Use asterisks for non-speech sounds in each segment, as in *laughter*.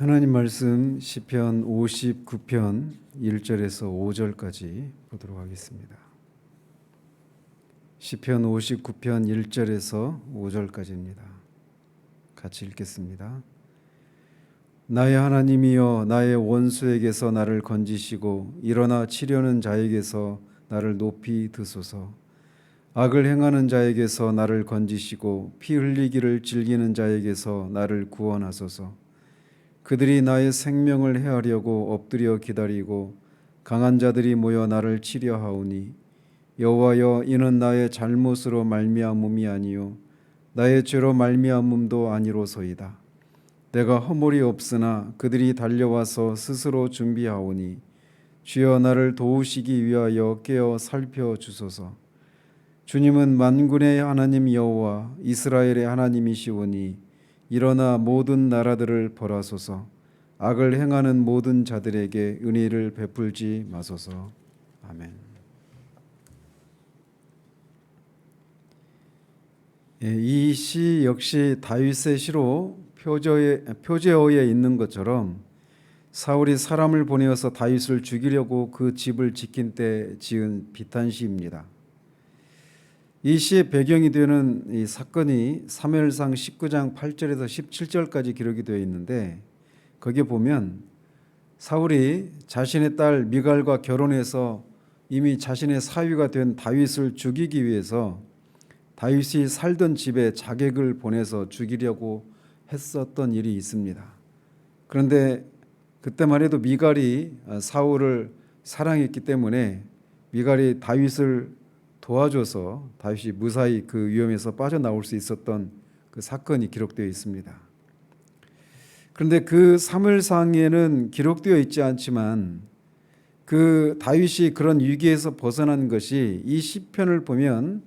하나님 말씀 시편 59편 1절에서 5절까지 보도록 하겠습니다. 시편 59편 1절에서 5절까지입니다. 같이 읽겠습니다. 나의 하나님이여 나의 원수에게서 나를 건지시고 일어나 치려는 자에게서 나를 높이 드소서 악을 행하는 자에게서 나를 건지시고 피 흘리기를 즐기는 자에게서 나를 구원하소서 그들이 나의 생명을 해하려고 엎드려 기다리고 강한 자들이 모여 나를 치려 하오니 여호와여 이는 나의 잘못으로 말미암음이 아니요 나의 죄로 말미암음도 아니로소이다. 내가 허물이 없으나 그들이 달려와서 스스로 준비하오니 주여 나를 도우시기 위하여 깨어 살펴 주소서. 주님은 만군의 하나님 여호와 이스라엘의 하나님이시오니 일어나 모든 나라들을 벌하소서 악을 행하는 모든 자들에게 은혜를 베풀지 마소서 아멘. 예, 이시 역시 다윗의 시로 표저에, 표제어에 있는 것처럼 사울이 사람을 보내어서 다윗을 죽이려고 그 집을 지킨 때 지은 비탄시입니다. 이 시의 배경이 되는 이 사건이 사무엘상 19장 8절에서 17절까지 기록이 되어 있는데 거기에 보면 사울이 자신의 딸 미갈과 결혼해서 이미 자신의 사위가 된 다윗을 죽이기 위해서 다윗이 살던 집에 자객을 보내서 죽이려고 했었던 일이 있습니다. 그런데 그때만 해도 미갈이 사울을 사랑했기 때문에 미갈이 다윗을 도와줘서 다윗이 무사히 그 위험에서 빠져나올 수 있었던 그 사건이 기록되어 있습니다. 그런데 그 사물상에는 기록되어 있지 않지만 그 다윗이 그런 위기에서 벗어난 것이 이 시편을 보면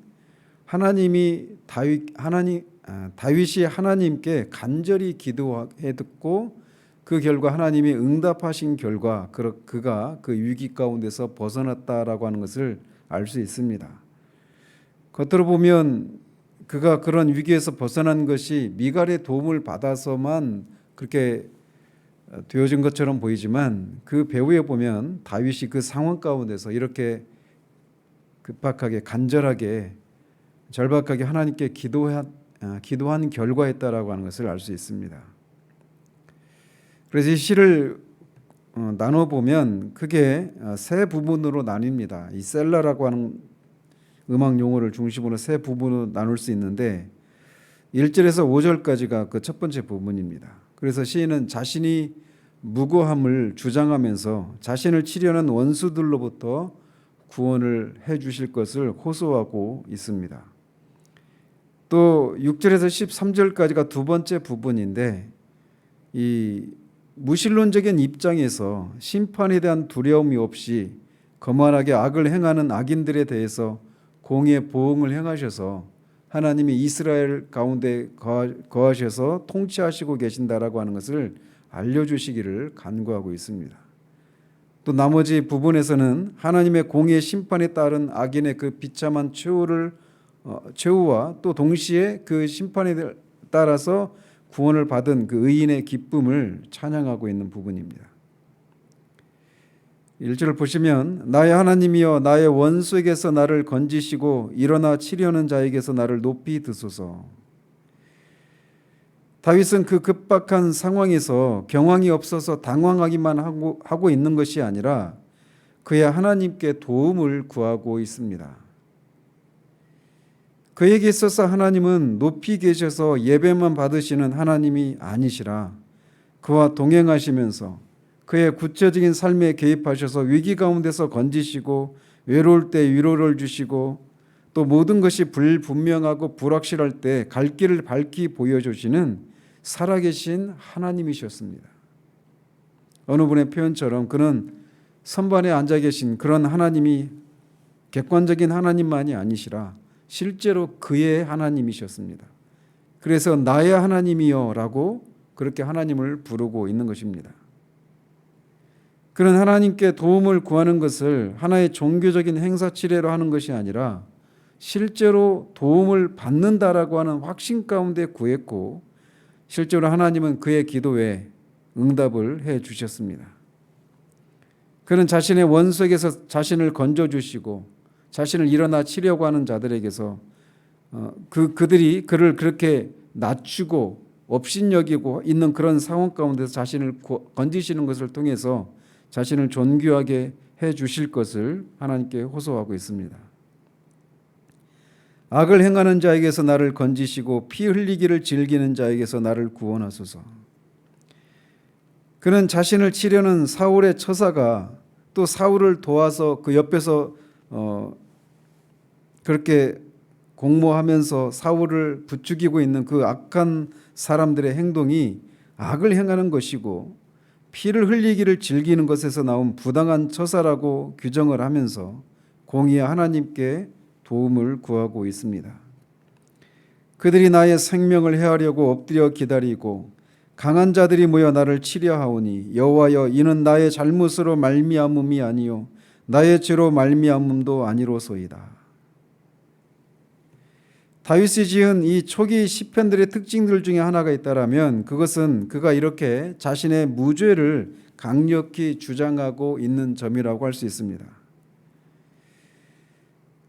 하나님이 다윗 하나님 아, 다윗이 하나님께 간절히 기도해 듣고 그 결과 하나님이 응답하신 결과 그가 그 위기 가운데서 벗어났다라고 하는 것을 알 수 있습니다. 겉으로 보면 그가 그런 위기에서 벗어난 것이 미갈의 도움을 받아서만 그렇게 되어진 것처럼 보이지만 그 배후에 보면 다윗이 그 상황 가운데서 이렇게 급박하게 간절하게 절박하게 하나님께 기도한 기도한 결과였다라고 하는 것을 알 수 있습니다. 그래서 이 시를 어, 나눠 보면 크게 어, 세 부분으로 나뉩니다. 이 셀라라고 하는 음악 용어를 중심으로 세 부분으로 나눌 수 있는데 1절에서 5절까지가 그 첫 번째 부분입니다. 그래서 시인은 자신이 무고함을 주장하면서 자신을 치려는 원수들로부터 구원을 해 주실 것을 호소하고 있습니다. 또 6절에서 13절까지가 두 번째 부분인데 이 무신론적인 입장에서 심판에 대한 두려움이 없이 거만하게 악을 행하는 악인들에 대해서 공의 보응을 행하셔서 하나님이 이스라엘 가운데 거하셔서 통치하시고 계신다라고 하는 것을 알려주시기를 간구하고 있습니다. 또 나머지 부분에서는 하나님의 공의 심판에 따른 악인의 그 비참한 최후를 어, 최후와 또 동시에 그 심판에 따라서 구원을 받은 그 의인의 기쁨을 찬양하고 있는 부분입니다. 1절을 보시면 나의 하나님이여 나의 원수에게서 나를 건지시고 일어나 치려는 자에게서 나를 높이 드소서. 다윗은 그 급박한 상황에서 경황이 없어서 당황하기만 하고, 하고 있는 것이 아니라 그의 하나님께 도움을 구하고 있습니다. 그에게 있어서 하나님은 높이 계셔서 예배만 받으시는 하나님이 아니시라 그와 동행하시면서 그의 구체적인 삶에 개입하셔서 위기 가운데서 건지시고 외로울 때 위로를 주시고 또 모든 것이 불분명하고 불확실할 때 갈 길을 밝히 보여주시는 살아계신 하나님이셨습니다. 어느 분의 표현처럼 그는 선반에 앉아 계신 그런 하나님이 객관적인 하나님만이 아니시라 실제로 그의 하나님이셨습니다. 그래서 나의 하나님이여라고 그렇게 하나님을 부르고 있는 것입니다. 그런 하나님께 도움을 구하는 것을 하나의 종교적인 행사치레로 하는 것이 아니라 실제로 도움을 받는다라고 하는 확신 가운데 구했고 실제로 하나님은 그의 기도에 응답을 해 주셨습니다. 그는 자신의 원수에게서 자신을 건져 주시고 자신을 일어나 치려고 하는 자들에게서 어, 그 그들이 그를 그렇게 낮추고 업신여기고 있는 그런 상황 가운데서 자신을 구- 건지시는 것을 통해서 자신을 존귀하게 해 주실 것을 하나님께 호소하고 있습니다. 악을 행하는 자에게서 나를 건지시고 피 흘리기를 즐기는 자에게서 나를 구원하소서. 그는 자신을 치려는 사울의 처사가 또 사울을 도와서 그 옆에서 어 그렇게 공모하면서 사울을 부추기고 있는 그 악한 사람들의 행동이 악을 행하는 것이고 피를 흘리기를 즐기는 것에서 나온 부당한 처사라고 규정을 하면서 공의의 하나님께 도움을 구하고 있습니다. 그들이 나의 생명을 해하려고 엎드려 기다리고 강한 자들이 모여 나를 치려 하오니 여호와여 이는 나의 잘못으로 말미암음이 아니요 나의 죄로 말미암음도 아니로소이다. 다윗이 지은 이 초기 시편들의 특징들 중에 하나가 있다라면 그것은 그가 이렇게 자신의 무죄를 강력히 주장하고 있는 점이라고 할 수 있습니다.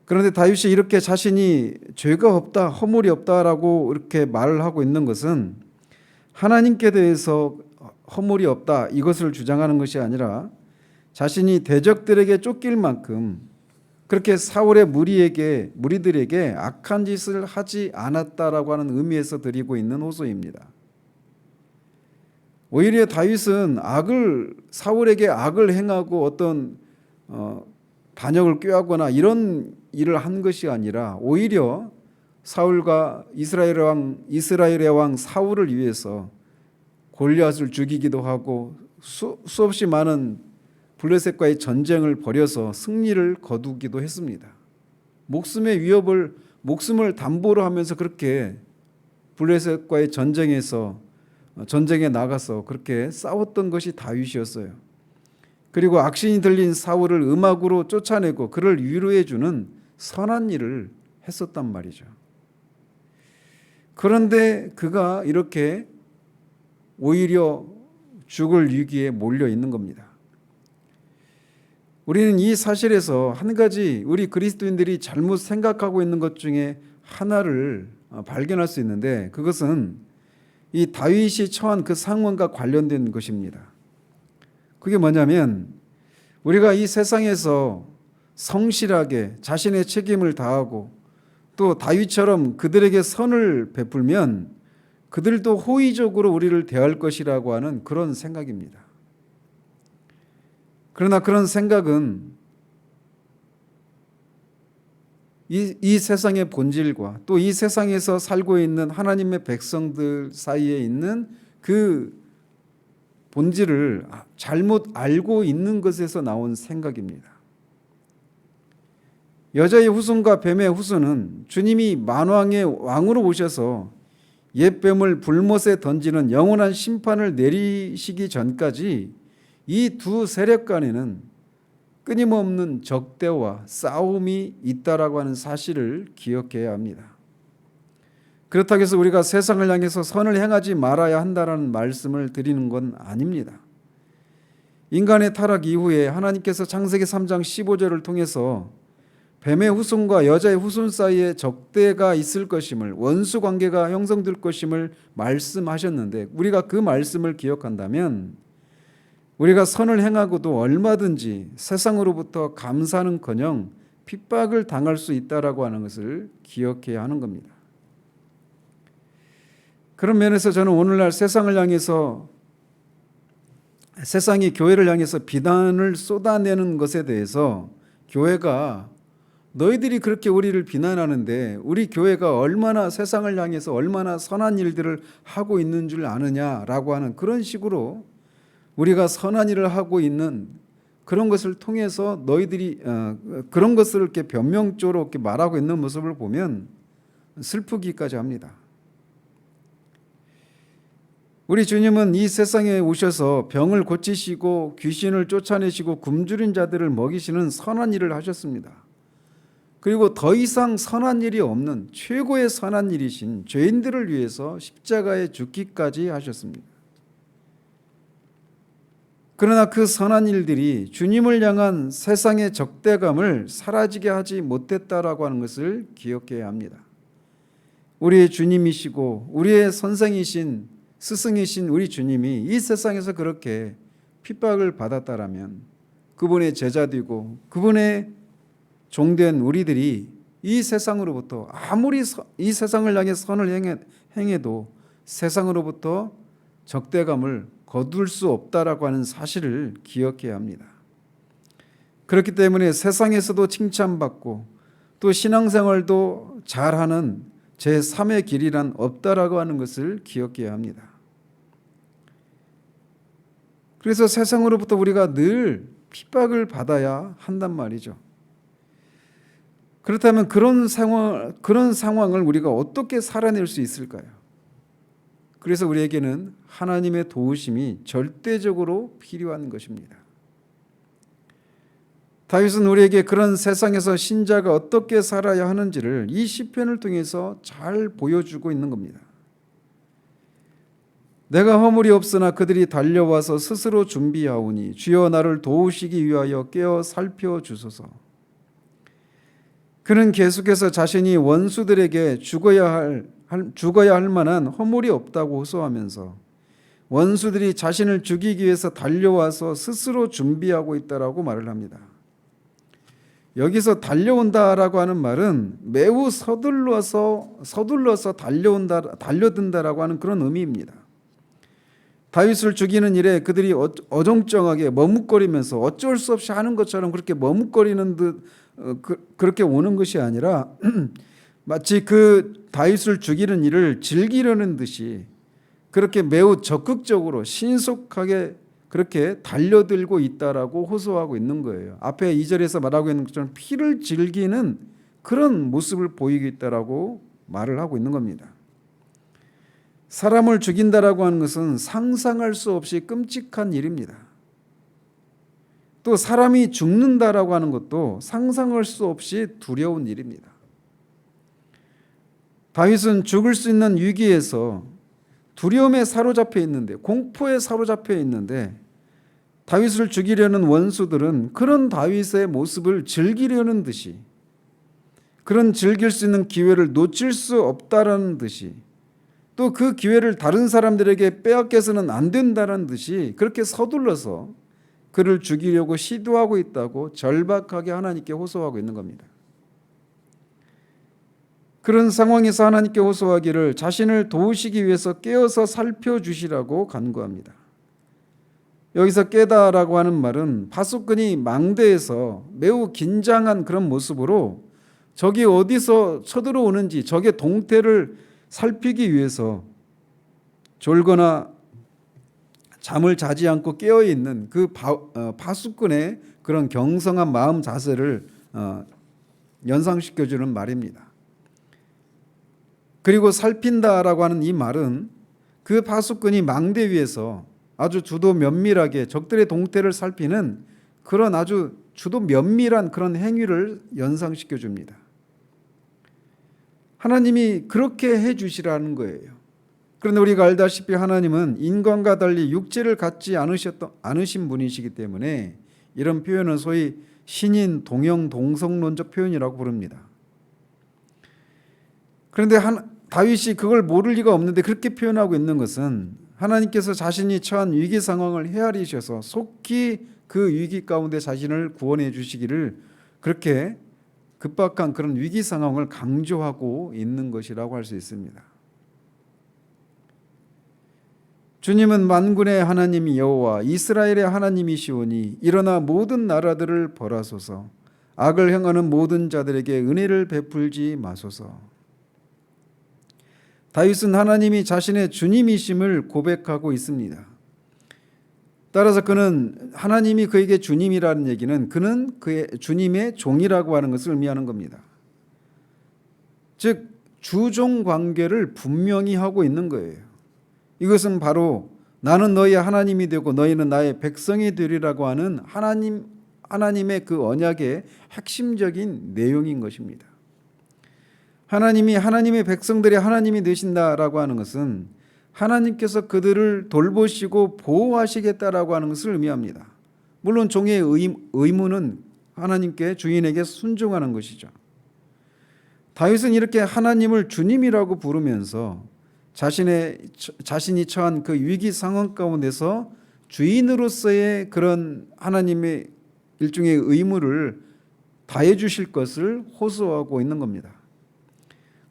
그런데 다윗이 이렇게 자신이 죄가 없다, 허물이 없다라고 이렇게 말을 하고 있는 것은 하나님께 대해서 허물이 없다 이것을 주장하는 것이 아니라 자신이 대적들에게 쫓길 만큼 그렇게 사울의 무리에게 무리들에게 악한 짓을 하지 않았다라고 하는 의미에서 드리고 있는 호소입니다. 오히려 다윗은 악을 사울에게 악을 행하고 어떤 어, 반역을 꾀하거나 이런 일을 한 것이 아니라 오히려 사울과 이스라엘 왕 이스라엘의 왕 사울을 위해서 골리앗을 죽이기도 하고 수, 수없이 많은 블레셋과의 전쟁을 벌여서 승리를 거두기도 했습니다. 목숨의 위협을 목숨을 담보로 하면서 그렇게 블레셋과의 전쟁에서 전쟁에 나가서 그렇게 싸웠던 것이 다윗이었어요. 그리고 악신이 들린 사울을 음악으로 쫓아내고 그를 위로해 주는 선한 일을 했었단 말이죠. 그런데 그가 이렇게 오히려 죽을 위기에 몰려 있는 겁니다. 우리는 이 사실에서 한 가지 우리 그리스도인들이 잘못 생각하고 있는 것 중에 하나를 어, 발견할 수 있는데 그것은 이 다윗이 처한 그 상황과 관련된 것입니다. 그게 뭐냐면 우리가 이 세상에서 성실하게 자신의 책임을 다하고 또 다윗처럼 그들에게 선을 베풀면 그들도 호의적으로 우리를 대할 것이라고 하는 그런 생각입니다. 그러나 그런 생각은 이, 이 세상의 본질과 또 이 세상에서 살고 있는 하나님의 백성들 사이에 있는 그 본질을 잘못 알고 있는 것에서 나온 생각입니다. 여자의 후손과 뱀의 후손은 주님이 만왕의 왕으로 오셔서 옛 뱀을 불못에 던지는 영원한 심판을 내리시기 전까지 이 두 세력 간에는 끊임없는 적대와 싸움이 있다라고 하는 사실을 기억해야 합니다. 그렇다고 해서 우리가 세상을 향해서 선을 행하지 말아야 한다라는 말씀을 드리는 건 아닙니다. 인간의 타락 이후에 하나님께서 창세기 3장 15절을 통해서 뱀의 후손과 여자의 후손 사이에 적대가 있을 것임을 원수 관계가 형성될 것임을 말씀하셨는데 우리가 그 말씀을 기억한다면 우리가 선을 행하고도 얼마든지 세상으로부터 감사는커녕 핍박을 당할 수 있다라고 하는 것을 기억해야 하는 겁니다. 그런 면에서 저는 오늘날 세상을 향해서 세상이 교회를 향해서 비난을 쏟아내는 것에 대해서 교회가 너희들이 그렇게 우리를 비난하는데 우리 교회가 얼마나 세상을 향해서 얼마나 선한 일들을 하고 있는 줄 아느냐라고 하는 그런 식으로 우리가 선한 일을 하고 있는 그런 것을 통해서 너희들이 어, 그런 것을 이렇게 변명적으로 이렇게 말하고 있는 모습을 보면 슬프기까지 합니다. 우리 주님은 이 세상에 오셔서 병을 고치시고 귀신을 쫓아내시고 굶주린 자들을 먹이시는 선한 일을 하셨습니다. 그리고 더 이상 선한 일이 없는 최고의 선한 일이신 죄인들을 위해서 십자가에 죽기까지 하셨습니다. 그러나 그 선한 일들이 주님을 향한 세상의 적대감을 사라지게 하지 못했다라고 하는 것을 기억해야 합니다. 우리의 주님이시고 우리의 선생이신 스승이신 우리 주님이 이 세상에서 그렇게 핍박을 받았다라면 그분의 제자되고 그분의 종된 우리들이 이 세상으로부터 아무리 서- 이 세상을 향해 선을 행해, 행해도 세상으로부터 적대감을 거둘 수 없다라고 하는 사실을 기억해야 합니다. 그렇기 때문에 세상에서도 칭찬받고 또 신앙생활도 잘하는 제 3의 길이란 없다라고 하는 것을 기억해야 합니다. 그래서 세상으로부터 우리가 늘 핍박을 받아야 한단 말이죠. 그렇다면 그런 상황 그런 상황을 우리가 어떻게 살아낼 수 있을까요? 그래서 우리에게는 하나님의 도우심이 절대적으로 필요한 것입니다. 다윗은 우리에게 그런 세상에서 신자가 어떻게 살아야 하는지를 이 시편을 통해서 잘 보여주고 있는 겁니다. 내가 허물이 없으나 그들이 달려와서 스스로 준비하오니 주여 나를 도우시기 위하여 깨어 살펴 주소서. 그는 계속해서 자신이 원수들에게 죽어야 할, 할- 죽어야 할 만한 허물이 없다고 호소하면서 원수들이 자신을 죽이기 위해서 달려와서 스스로 준비하고 있다라고 말을 합니다. 여기서 달려온다라고 하는 말은 매우 서둘러서 서둘러서 달려온다 달려든다라고 하는 그런 의미입니다. 다윗을 죽이는 일에 그들이 어- 어정쩡하게 머뭇거리면서 어쩔 수 없이 하는 것처럼 그렇게 머뭇거리는 듯 어, 그, 그렇게 오는 것이 아니라 *clears throat* 마치 그 다윗을 죽이는 일을 즐기려는 듯이 그렇게 매우 적극적으로 신속하게 그렇게 달려들고 있다라고 호소하고 있는 거예요. 앞에 2절에서 말하고 있는 것처럼 피를 즐기는 그런 모습을 보이고 있다라고 말을 하고 있는 겁니다. 사람을 죽인다라고 하는 것은 상상할 수 없이 끔찍한 일입니다. 또 사람이 죽는다라고 하는 것도 상상할 수 없이 두려운 일입니다. 다윗은 죽을 수 있는 위기에서 두려움에 사로잡혀 있는데 공포에 사로잡혀 있는데 다윗을 죽이려는 원수들은 그런 다윗의 모습을 즐기려는 듯이 그런 즐길 수 있는 기회를 놓칠 수 없다라는 듯이 또 그 기회를 다른 사람들에게 빼앗겨서는 안 된다는 듯이 그렇게 서둘러서 그를 죽이려고 시도하고 있다고 절박하게 하나님께 호소하고 있는 겁니다. 그런 상황에서 하나님께 호소하기를 자신을 도우시기 위해서 깨어서 살펴주시라고 간구합니다. 여기서 깨다라고 하는 말은 파수꾼이 망대에서 매우 긴장한 그런 모습으로 적이 어디서 쳐들어오는지 적의 동태를 살피기 위해서 졸거나 잠을 자지 않고 깨어 있는 그 바, 어, 파수꾼의 그런 경성한 마음 자세를 어, 연상시켜 주는 말입니다. 그리고 살핀다라고 하는 이 말은 그 파수꾼이 망대 위에서 아주 주도 면밀하게 적들의 동태를 살피는 그런 아주 주도 면밀한 그런 행위를 연상시켜 줍니다. 하나님이 그렇게 해 주시라는 거예요. 그런데 우리가 알다시피 하나님은 인간과 달리 육체를 갖지 않으셨던 않으신 분이시기 때문에 이런 표현은 소위 신인 동형 동성론적 표현이라고 부릅니다. 그런데 한, 다윗이 그걸 모를 리가 없는데 그렇게 표현하고 있는 것은 하나님께서 자신이 처한 위기 상황을 헤아리셔서 속히 그 위기 가운데 자신을 구원해 주시기를 그렇게 급박한 그런 위기 상황을 강조하고 있는 것이라고 할 수 있습니다. 주님은 만군의 하나님 여호와 이스라엘의 하나님이시오니 일어나 모든 나라들을 벌하소서 악을 행하는 모든 자들에게 은혜를 베풀지 마소서. 다윗은 하나님이 자신의 주님이심을 고백하고 있습니다. 따라서 그는 하나님이 그에게 주님이라는 얘기는 그는 그의 주님의 종이라고 하는 것을 의미하는 겁니다. 즉 주종 관계를 분명히 하고 있는 거예요. 이것은 바로 나는 너희의 하나님이 되고 너희는 나의 백성이 되리라고 하는 하나님 하나님의 그 언약의 핵심적인 내용인 것입니다. 하나님이 하나님의 백성들이 하나님이 되신다라고 하는 것은 하나님께서 그들을 돌보시고 보호하시겠다라고 하는 것을 의미합니다. 물론 종의 의, 의무는 하나님께 주인에게 순종하는 것이죠. 다윗은 이렇게 하나님을 주님이라고 부르면서 자신의 자신이 처한 그 위기 상황 가운데서 주인으로서의 그런 하나님의 일종의 의무를 다해 주실 것을 호소하고 있는 겁니다.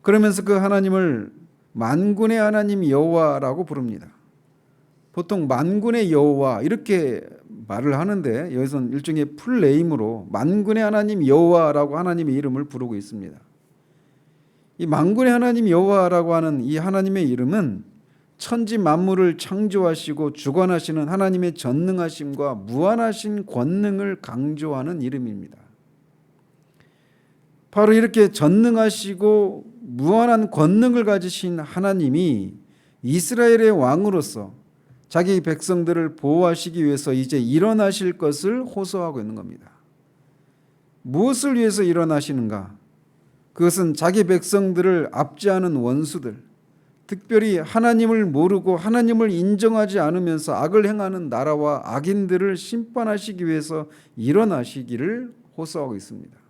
그러면서 그 하나님을 만군의 하나님 여호와라고 부릅니다. 보통 만군의 여호와 이렇게 말을 하는데 여기서는 일종의 풀네임으로 만군의 하나님 여호와라고 하나님의 이름을 부르고 있습니다. 이 만군의 하나님 여호와라고 하는 이 하나님의 이름은 천지 만물을 창조하시고 주관하시는 하나님의 전능하심과 무한하신 권능을 강조하는 이름입니다. 바로 이렇게 전능하시고 무한한 권능을 가지신 하나님이 이스라엘의 왕으로서 자기 백성들을 보호하시기 위해서 이제 일어나실 것을 호소하고 있는 겁니다. 무엇을 위해서 일어나시는가? 그것은 자기 백성들을 압제하는 원수들, 특별히 하나님을 모르고 하나님을 인정하지 않으면서 악을 행하는 나라와 악인들을 심판하시기 위해서 일어나시기를 호소하고 있습니다.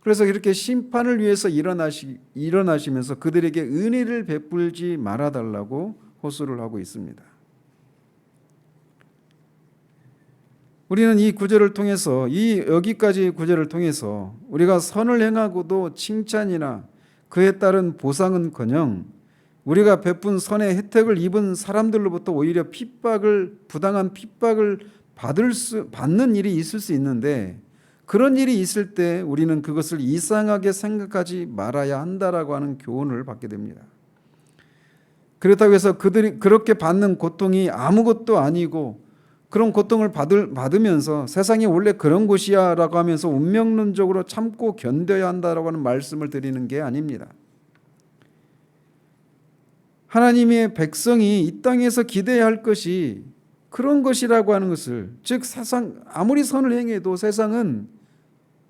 그래서 이렇게 심판을 위해서 일어나시, 일어나시면서 그들에게 은혜를 베풀지 말아달라고 호소를 하고 있습니다. 우리는 이 구절을 통해서 이 여기까지 구절을 통해서 우리가 선을 행하고도 칭찬이나 그에 따른 보상은커녕 우리가 베푼 선의 혜택을 입은 사람들로부터 오히려 핍박을 부당한 핍박을 받을 수 받는 일이 있을 수 있는데 그런 일이 있을 때 우리는 그것을 이상하게 생각하지 말아야 한다라고 하는 교훈을 받게 됩니다. 그렇다고 해서 그들이 그렇게 받는 고통이 아무것도 아니고 그런 고통을 받을, 받으면서 세상이 원래 그런 곳이야 라고 하면서 운명론적으로 참고 견뎌야 한다라고 하는 말씀을 드리는 게 아닙니다. 하나님의 백성이 이 땅에서 기대해야 할 것이 그런 것이라고 하는 것을 즉 세상 아무리 선을 행해도 세상은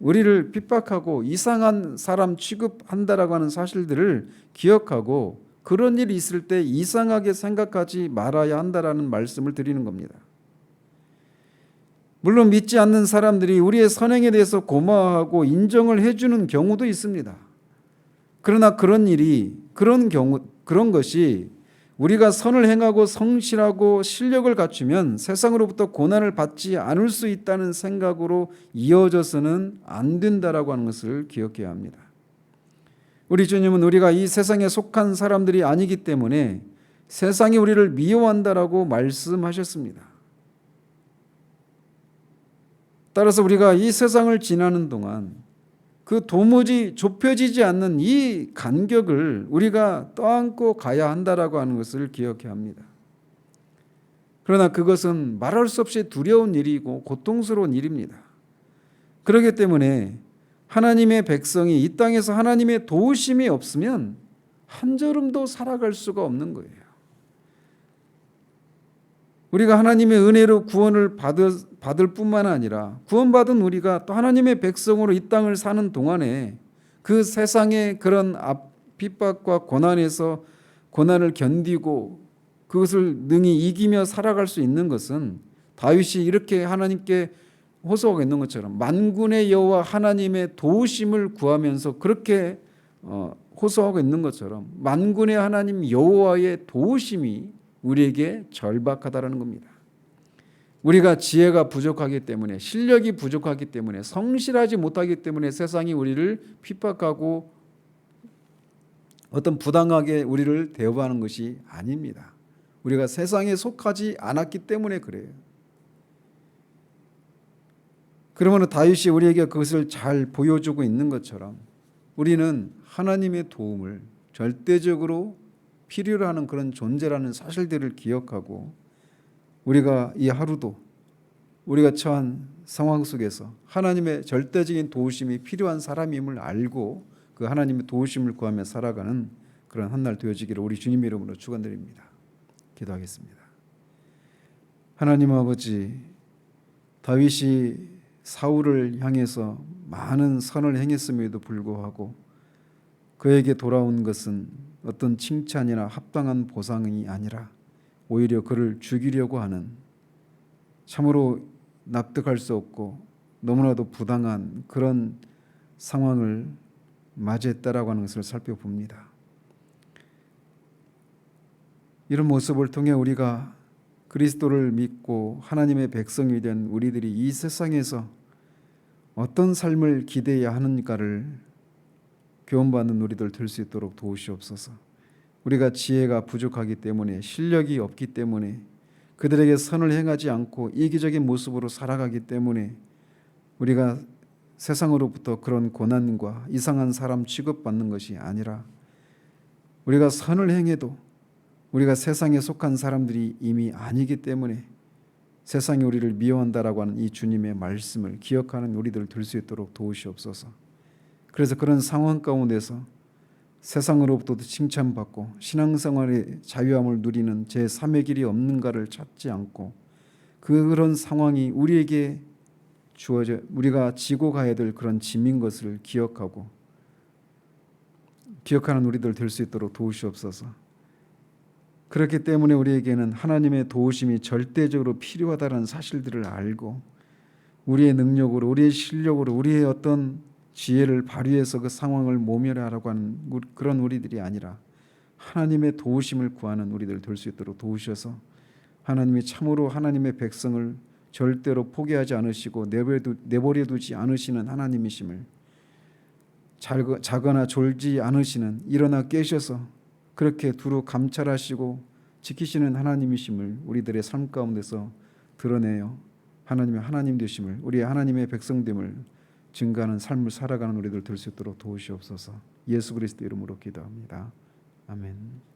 우리를 핍박하고 이상한 사람 취급한다라고 하는 사실들을 기억하고 그런 일이 있을 때 이상하게 생각하지 말아야 한다라는 말씀을 드리는 겁니다. 물론 믿지 않는 사람들이 우리의 선행에 대해서 고마워하고 인정을 해주는 경우도 있습니다. 그러나 그런 일이 그런 경우 그런 것이 우리가 선을 행하고 성실하고 실력을 갖추면 세상으로부터 고난을 받지 않을 수 있다는 생각으로 이어져서는 안 된다라고 하는 것을 기억해야 합니다. 우리 주님은 우리가 이 세상에 속한 사람들이 아니기 때문에 세상이 우리를 미워한다라고 말씀하셨습니다. 따라서 우리가 이 세상을 지나는 동안 그 도무지 좁혀지지 않는 이 간격을 우리가 떠안고 가야 한다라고 하는 것을 기억해야 합니다. 그러나 그것은 말할 수 없이 두려운 일이고 고통스러운 일입니다. 그렇기 때문에 하나님의 백성이 이 땅에서 하나님의 도우심이 없으면 한 걸음도 살아갈 수가 없는 거예요. 우리가 하나님의 은혜로 구원을 받을, 받을 뿐만 아니라 구원받은 우리가 또 하나님의 백성으로 이 땅을 사는 동안에 그 세상의 그런 핍박과 고난에서 고난을 견디고 그것을 능히 이기며 살아갈 수 있는 것은 다윗이 이렇게 하나님께 호소하고 있는 것처럼 만군의 여호와 하나님의 도우심을 구하면서 그렇게 어, 호소하고 있는 것처럼 만군의 하나님 여호와의 도우심이 우리에게 절박하다라는 겁니다. 우리가 지혜가 부족하기 때문에 실력이 부족하기 때문에 성실하지 못하기 때문에 세상이 우리를 핍박하고 어떤 부당하게 우리를 대우하는 것이 아닙니다. 우리가 세상에 속하지 않았기 때문에 그래요. 그러면 다윗이 우리에게 그것을 잘 보여주고 있는 것처럼 우리는 하나님의 도움을 절대적으로 필요로 하는 그런 존재라는 사실들을 기억하고 우리가 이 하루도 우리가 처한 상황 속에서 하나님의 절대적인 도우심이 필요한 사람임을 알고 그 하나님의 도우심을 구하며 살아가는 그런 한 날 되어지기를 우리 주님 이름으로 축원드립니다. 기도하겠습니다. 하나님 아버지 다윗이 사울을 향해서 많은 선을 행했음에도 불구하고 그에게 돌아온 것은 어떤 칭찬이나 합당한 보상이 아니라 오히려 그를 죽이려고 하는 참으로 납득할 수 없고 너무나도 부당한 그런 상황을 맞이했다라고 하는 것을 살펴봅니다. 이런 모습을 통해 우리가 그리스도를 믿고 하나님의 백성이 된 우리들이 이 세상에서 어떤 삶을 기대해야 하는가를 교훈받는 우리들 될 수 있도록 도우시옵소서. 우리가 지혜가 부족하기 때문에 실력이 없기 때문에 그들에게 선을 행하지 않고 이기적인 모습으로 살아가기 때문에 우리가 세상으로부터 그런 고난과 이상한 사람 취급받는 것이 아니라 우리가 선을 행해도 우리가 세상에 속한 사람들이 이미 아니기 때문에 세상이 우리를 미워한다라고 하는 이 주님의 말씀을 기억하는 우리들 될수 있도록 도우시옵소서. 그래서 그런 상황 가운데서 세상으로부터도 칭찬받고 신앙생활의 자유함을 누리는 제 3의 길이 없는가를 찾지 않고 그런 상황이 우리에게 주어져 우리가 지고 가야 될 그런 짐인 것을 기억하고 기억하는 우리들 될 수 있도록 도우시옵소서. 그렇기 때문에 우리에게는 하나님의 도우심이 절대적으로 필요하다는 사실들을 알고 우리의 능력으로 우리의 실력으로 우리의 어떤 지혜를 발휘해서 그 상황을 모면하라고 하는 그런 우리들이 아니라 하나님의 도우심을 구하는 우리들 될 수 있도록 도우셔서 하나님이 참으로 하나님의 백성을 절대로 포기하지 않으시고 내버려 두지 않으시는 하나님이심을 자거나 졸지 않으시는 일어나 깨셔서 그렇게 두루 감찰하시고 지키시는 하나님이심을 우리들의 삶 가운데서 드러내요. 하나님의 하나님 되심을 우리의 하나님의 백성됨을 증가하는 삶을 살아가는 우리들 될 수 있도록 도우시옵소서. 예수 그리스도 이름으로 기도합니다. 아멘.